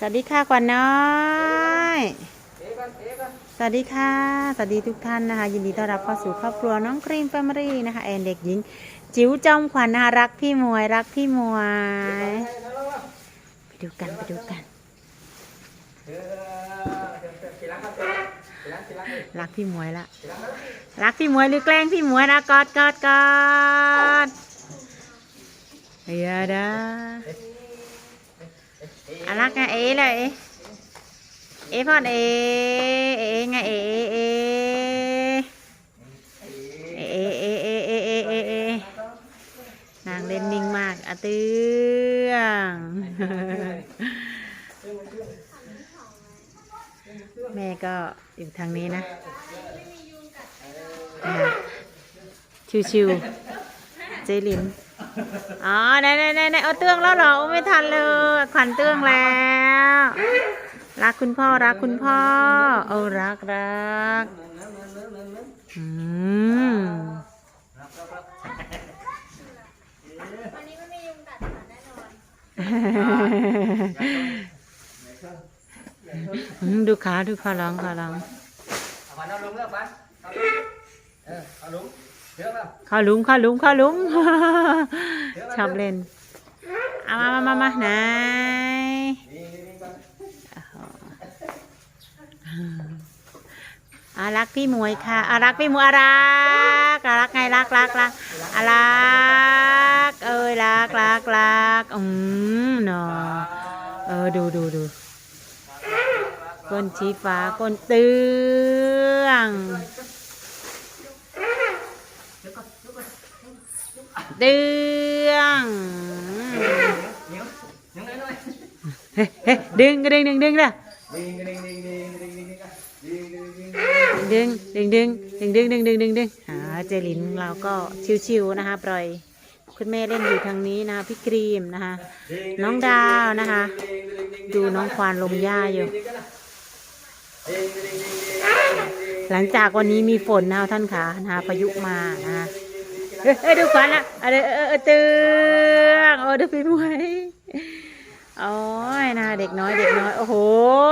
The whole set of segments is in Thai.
สวัสดีค่ะกวนน้อย สวัสดีค่ะ สวัสดีทุกท่านนะคะ ยินดีต้อนรับเข้าสู่ครอบครัวน้องครีมแฟมิลี่นะคะแอนเด็กหญิง จิ๋วจอมขวัญนะคะรักพี่มวยรักพี่มวย ไปดูกันไปดูกัน รักพี่มวยละ รักพี่มวยหรือแกล้งพี่มวยนะกอดกอดกอดเฮียดา อะรักไงเอ๋เลยเอ๋เอ๋พอดเอ๋เอ๋ไงเอ๋เอ๋เอ๋เอ๋เอ๋เอ๋เอ๋เอ๋นางเล่นนิ่งมากอะเตื้องแม่ก็อยู่ทางนี้นะ ชิวๆเจลิน อ๋อไหนไหนไหนไหนเอาเตื้องแล้วเหรอโอ้ไม่ทันเลยขวัญเตื้องแล้ว รักคุณพ่อรักคุณพ่อ เออรักรักอืมวันนี้ไม่มียุงกัดค่ะแน่นอนอืมดูขาดูขาหลังขาหลัง เอาฟันเอาลุงเลือกฟันเอาลุงเออเอาลุง เลือกเอาเข้าหลุมเข้าหลุมเข้าหลุมชอบเล่นเอามามามามาไหนนี่นี่นี่ฟันอารักพี่มวยค่ะอารักพี่มวยอารักอารักไงรักรักรักอารักเอ้ยรักรักรักอืมเนาะเออดูดูดูก้นชี้ฟ้าก้นเตื้อง เตื้องดึงก็ดึงดึงดึงเลยดิงดิงดิงดิงดิงดิงดิงอะดิงดิงดิงดึงดึงดึงดึงดึงดึงดึงดึงอ่าเจลินเราก็ชิวๆนะคะปล่อยคุณแม่เล่นอยู่ทางนี้นะคะพี่ครีมนะคะ น้องดาวนะคะ ดูน้องควานลงหญ้าอยู่ หลังจากวันนี้มีฝนนะคะท่านขานะคะพายุมานะคะ เอ้ยดูควานละอะไรเออเออเตืองโอ้ดูพี่มวยโอ้ยนะเด็กน้อยเด็กน้อยโอ้โห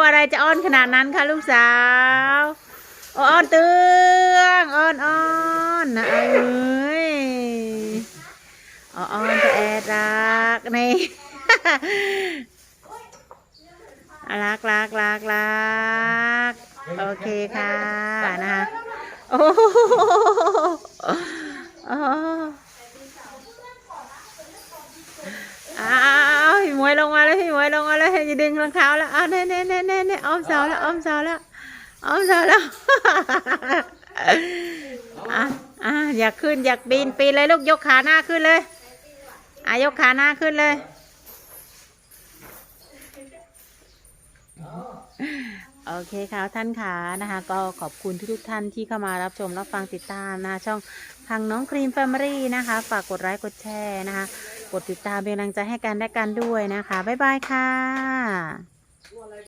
อะไรจะอ้อนขนาดนั้นคะลูกสาวอ้อนเตืองอ้อนอ้อนนะเอ้ยอ้อนจะแอดรักนี่รักรักรักรักโอเคค่ะนะคะโอ้ โอ้โหอ้าวพี่มวยลงมาแล้วพี่มวยลงมาแล้วอย่าดึงรองเท้าแล้วอ้าวเน่เน่เน่เน่เน่อ้อมเสาแล้วอ้อมเสาแล้วอ้อมเสาแล้วอะอะอยากขึ้นอยากปีนปีนเลยลูกยกขาหน้าขึ้นเลยอะยกขาหน้าขึ้นเลย โอเคค่ะท่านค่ะนะคะ ก็ขอบคุณทุกๆท่านที่เข้ามารับชมรับฟังติดตามนะคะช่องทางน้องครีมแฟมิลี่นะคะ ฝากกดไลค์กดแชร์นะคะ กดติดตามเป็นกำลังใจให้กันและกันด้วยนะคะ บ๊ายบายค่ะ